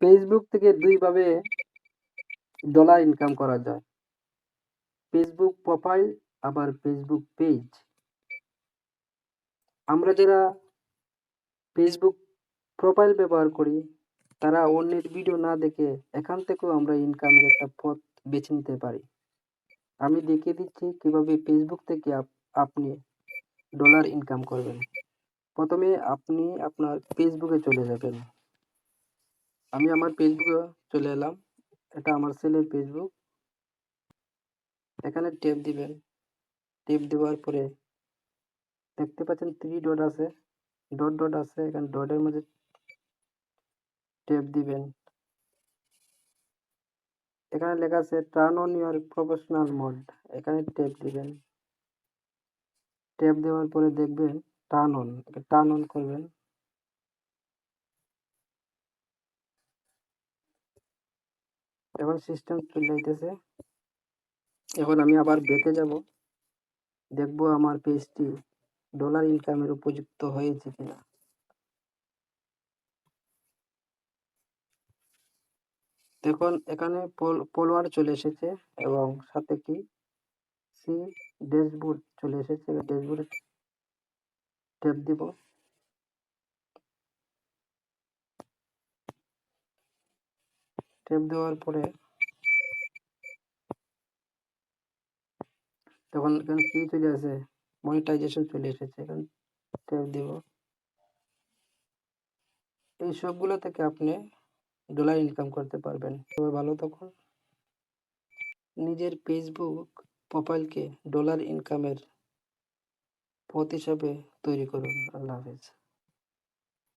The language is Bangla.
ফেসবুক থেকে দুইভাবে ডলার ইনকাম করা যায়। ফেসবুক প্রোফাইল আবার ফেসবুক পেজ আমরা যারা ফেসবুক প্রোফাইল ব্যবহার করি, তারা অন্যের ভিডিও না দেখে এখান থেকেও আমরা ইনকামের একটা পথ বেছে নিতে পারি। আমি দেখিয়ে দিচ্ছি কীভাবে ফেসবুক থেকে আপ- আপনি ডলার ইনকাম করবেন। প্রথমে আপনি আপনার ফেসবুকে চলে যাবেন। আমি আমার ফেসবুকে চলে এলাম। এটা আমার ছেলের ফেসবুক এখানে টেপ দিবেন। টেপ দেওয়ার পরে দেখতে পাচ্ছেন থ্রি ডট আছে। ডট ডট আছে। এখানে ডটের মধ্যে টেপ দিবেন। এখানে লেখা আছে turn on your professional mode এখানে টেপ দিবেন। টেপ দেওয়ার পরে দেখবেন টার্ন অন টার্ন অন করবেন। এখন সিস্টেম চলে যাইতেছে এখন আমি আবার বেঁকে যাব। দেখব আমার পেজটি ডলার ইনকামের উপযুক্ত হয়েছে কিনা। দেখুন, এখানে ফলোয়ার চলে এসেছে এবং সাথে কি? সি ড্যাশবোর্ড চলে এসেছে। ড্যাশবোর্ডে ট্যাপ দিব। ট্যাপ দেওয়ার পরে তখন এখানে কি চলে আসে? মনিটাইজেশন চলে এসেছে। এখানে ট্যাপ দিব। এই সবগুলো থেকে আপনি ডলার ইনকাম করতে পারবেন। তবে ভালো তখন নিজের ফেসবুক প্রোফাইলকে ডলার ইনকামের পথ হিসাবে তৈরি করুন। আল্লাহ হাফেজ।